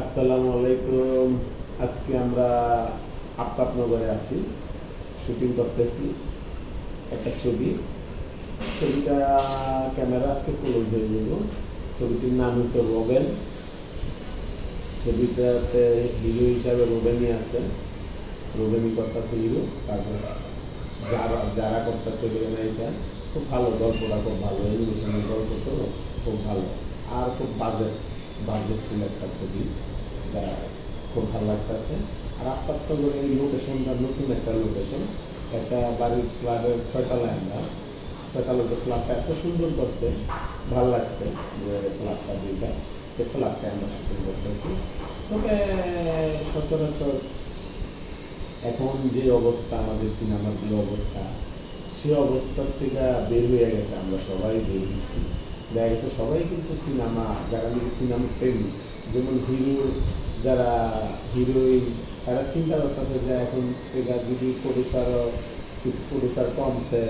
আসসালামু আলাইকুম। আজকে আমরা আফতাবনগরে আছি। শুটিং করতেছি। একটা ছবি। ছবিটা ক্যামেরা আজকে ক্লোজ হয়ে গেল ছবিটির নাম হচ্ছে রোবেন ছবিটাতে হিরো হিসাবে রোবেনই আছে। রোবেনই করতেছে হিরো তারপর যারা যারা করতেছে এটা। খুব ভালো গল্পটা, খুব ভালো। এনিমেশনের গল্প খুব ভালো। আর খুব বাজেট বাজেটফুল একটা ছবি খুব ভালো লাগতেছে। আর আপনার তো এই লোকেশনটা নতুন একটা লোকেশন একটা বাড়ির ফ্ল্যাটের ছয়তলায় আমরা ছয়তলাতে ফ্ল্যাটটা এত সুন্দর করছে, ভালো লাগছে যে ফ্ল্যাটটা দুইটা। এই ফ্ল্যাটটা আমরা শুটিং করতেছি। তবে সচরাচর এখন যে অবস্থা, আমাদের সিনেমার যে অবস্থা, সে অবস্থার থেকে বের হয়ে গেছে। আমরা সবাই বের হয়েছি। দেখা গেছে সবাই কিন্তু সিনেমা, যারা নাকি সিনেমা প্রেমী, যেমন হিরো যারা হিরোইন, তারা চিন্তা করতেছে যে এখন এটা যদি প্রডিউসারও কিছু প্রডিউসার কমছে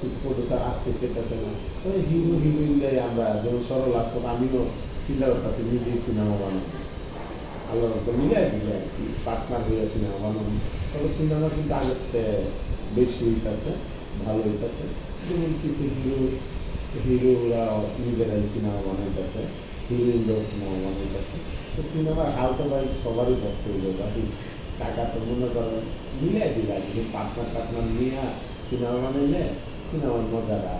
কিছু প্রডিউসার আসতে চেতেছে না তো হিরো, হিরোইনরাই আমরা যেমন সরল আসতো, আমিও চিন্তা করতেছি নিজেই সিনেমা বানাবো। আল্লাহর উপর মিলাই দিলে আর কি পার্টনার হয়ে সিনেমা বানানো তবে সিনেমা কিন্তু আগের চেয়ে বেশি হইতেছে, ভালো হইতেছে। যেমন কিছু হিরো হিরোরা নিজেরাই সিনেমা বানাইতেছে হিরোইনরাও সিনেমা বানাইতেছে। তো সিনেমার হাল তো ভাই সবারই হইল ভাই টাকা তো মনে করেন মিলাই দিলে আর পার্টনার টার্টনার নিয়ে সিনেমা বানাইলে সিনেমার মজাটা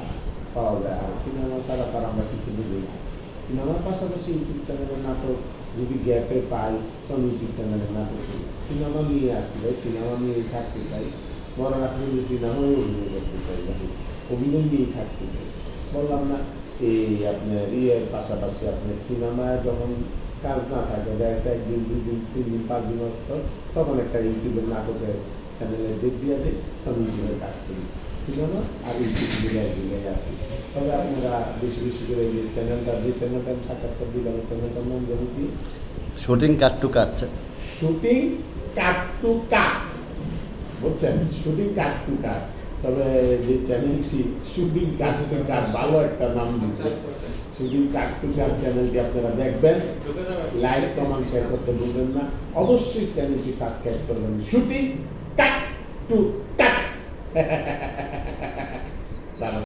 পাওয়া যায়। আর সিনেমা ছাড়া তার আমরা কিছু বুঝি না। সিনেমার পাশাপাশি ইউটিউব চ্যানেলের নাটক যদি গ্যাপে পাই তখন ইউটিউব চ্যানেলের নাটক সিনেমা নিয়ে আসি ভাই সিনেমা নিয়ে থাকতে চাই। বড় রাখলে যে সিনেমায় অভিনয় করতে চাই অভিনয় নিয়েই থাকতে চাই। বললাম না এই আপনার ইয়ের পাশাপাশি আপনার সিনেমায় যখন কাজ না থাকে দেখা একদিন দুই দিন তিন দিন পাঁচ দিন বছর তখন একটা ইউটিউবের নাটকের চ্যানেলে ডেট দিয়ে দিই তখন ইউটিউবের কাজ করি। সিনেমা আর ইউটিউব মিলাই মিলাই আসি তবে আপনারা বেশি বেশি করে এই যে চ্যানেলটা যে চ্যানেলটা আমি সাক্ষাৎকার দিলাম চ্যানেলটার নাম যেমন কি? Shooting cut to cut shooting cut to cut বুঝছেন? শুটিং কাট টু কাট তবে যে চ্যানেলটি শুটিং কাট কার ভালো একটা নাম দিচ্ছে শুটিং টু চ্যানেলটি আপনারা দেখবেন। লাইক কমেন্ট শেয়ার করতে ভুলবেন না। অবশ্যই চ্যানেলটি সাবস্ক্রাইব করবেন। Shooting cut to cut